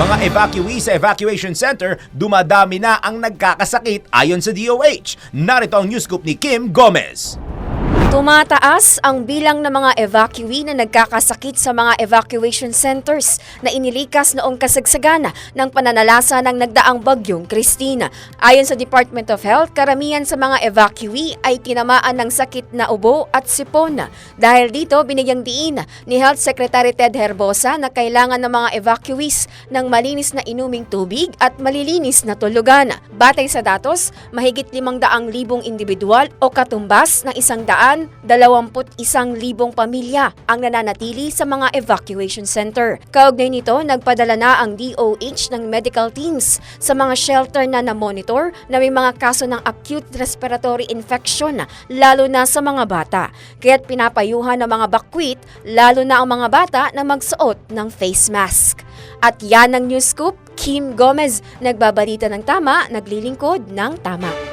Mga evacuees sa evacuation center, dumadami na ang nagkakasakit ayon sa DOH. Narito ang news scoop ni Kim Gomez. Tumataas ang bilang ng mga evacuee na nagkakasakit sa mga evacuation centers na inilikas noong kasagsagana ng pananalasa ng nagdaang bagyong Christina. Ayon sa Department of Health, karamihan sa mga evacuee ay tinamaan ng sakit na ubo at sipon. Dahil dito, binigyang diin ni Health Secretary Ted Herbosa na kailangan ng mga evacuees ng malinis na inuming tubig at malilinis na tulugan. Batay sa datos, mahigit 500,000 individual o katumbas ng isang daan 21,000 pamilya ang nananatili sa mga evacuation center. Kaugnay nito, nagpadala na ang DOH ng medical teams sa mga shelter na na-monitor na may mga kaso ng acute respiratory infection, lalo na sa mga bata. Kaya't pinapayuhan ng mga bakwit, lalo na ang mga bata na magsuot ng face mask. At yan ang news scoop, Kim Gomez, nagbabalita ng tama, naglilingkod ng tama.